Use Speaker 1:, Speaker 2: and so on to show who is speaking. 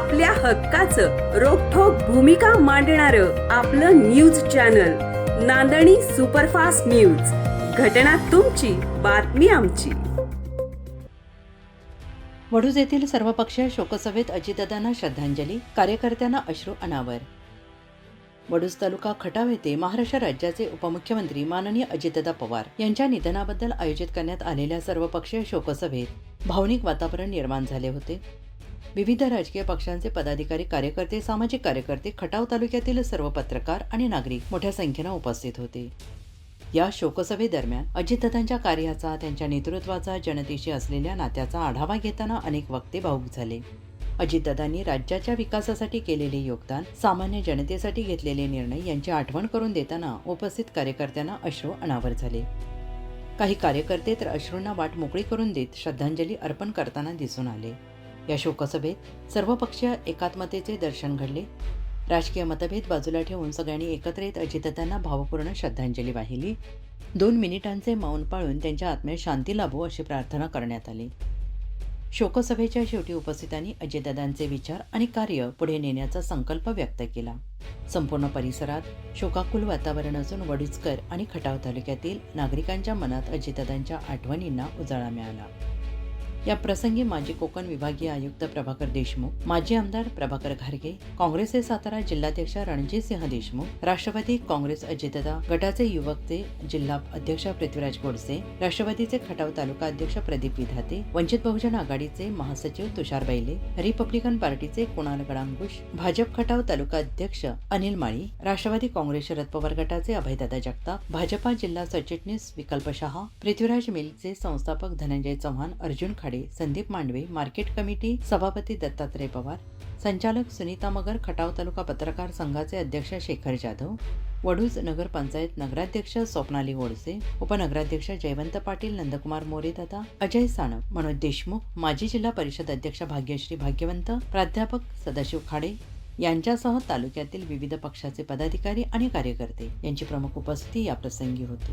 Speaker 1: आपल्या हक्काचं रोखोक भूमिका मांडणार आपलं news channel Nandani superfast news. घटना तुमची बातमी आमची.
Speaker 2: वडूज येथील सर्वपक्षीय शोकसभेत अजितदादांना श्रद्धांजली कार्यकर्त्यांना अश्रू अनावर. वडूज तालुका खटाव येथे महाराष्ट्र राज्याचे उपमुख्यमंत्री माननीय अजितदादा पवार यांच्या निधनाबद्दल आयोजित करण्यात आलेल्या सर्वपक्षीय शोकसभेत भावनिक वातावरण निर्माण झाले होते. विविध राजकीय पक्षांचे पदाधिकारी कार्यकर्ते सामाजिक कार्यकर्ते खटाव तालुक्यातील सर्व पत्रकार आणि नागरिक मोठ्या संख्येनं उपस्थित होते. या शोकसभेदरम्यान अजितदादांच्या कार्याचा त्यांच्या नेतृत्वाचा जनतेशी असलेल्या नात्याचा आढावा घेताना अनेक वक्ते भाऊक झाले. अजितदादांनी राज्याच्या विकासासाठी केलेले योगदान सामान्य जनतेसाठी घेतलेले निर्णय यांची आठवण करून देताना उपस्थित कार्यकर्त्यांना अश्रू अनावर झाले. काही कार्यकर्ते तर अश्रूंना वाट मोकळी करून देत श्रद्धांजली अर्पण करताना दिसून आले. या शोकसभेत सर्वपक्षीय एकात्मतेचे दर्शन घडले. राजकीय मतभेद बाजूला ठेवून सगळ्यांनी एकत्र येत अजितदांना भावपूर्ण श्रद्धांजली वाहिली. दोन मिनिटांचे मौन पाळून त्यांच्या आत्म्यात शांती लाभो अशी प्रार्थना करण्यात आली. शोकसभेच्या शेवटी उपस्थितांनी अजितदादांचे विचार आणि कार्य पुढे नेण्याचा संकल्प व्यक्त केला. संपूर्ण परिसरात शोकाकुल वातावरण असून वडुचकर आणि खटाव तालुक्यातील नागरिकांच्या मनात अजितदादांच्या आठवणींना उजाळा मिळाला. या प्रसंगी माजी कोकण विभागीय आयुक्त प्रभाकर देशमुख माजी आमदार प्रभाकर घारगे काँग्रेसचे सातारा जिल्हाध्यक्ष रणजितसिंह देशमुख राष्ट्रवादी काँग्रेस अजितदा गटाचे युवकचे जिल्हा अध्यक्ष पृथ्वीराज गोडसे राष्ट्रवादीचे खटाव तालुका अध्यक्ष प्रदीप विधाते वंचित बहुजन आघाडीचे महासचिव तुषार बैले रिपब्लिकन पार्टीचे कुणाल गडांगुश भाजप खटाव तालुका अध्यक्ष अनिल माळी राष्ट्रवादी काँग्रेस शरद पवार गटाचे अभयदादा जगताप भाजपा जिल्हा सरचिटणीस विकल्प शहा पृथ्वीराज मिलचे संस्थापक धनंजय चव्हाण अर्जुन खाडे संदीप मांडवे मार्केट कमिटी सभापती दत्तात्रय पवार संचालक सुनीता मगर खटाव तालुका पत्रकार संघाचे अध्यक्ष शेखर जाधव वडूज नगरपंचायत नगराध्यक्ष स्वप्नाली गोडसे उपनगराध्यक्ष जयवंत पाटील नंदकुमार मोरेदादा अजय साणप मनोज देशमुख माजी जिल्हा परिषद अध्यक्ष भाग्यश्री भाग्यवंत प्राध्यापक सदाशिव खाडे यांच्यासह तालुक्यातील विविध पक्षाचे पदाधिकारी आणि कार्यकर्ते यांची प्रमुख उपस्थिती या प्रसंगी होती.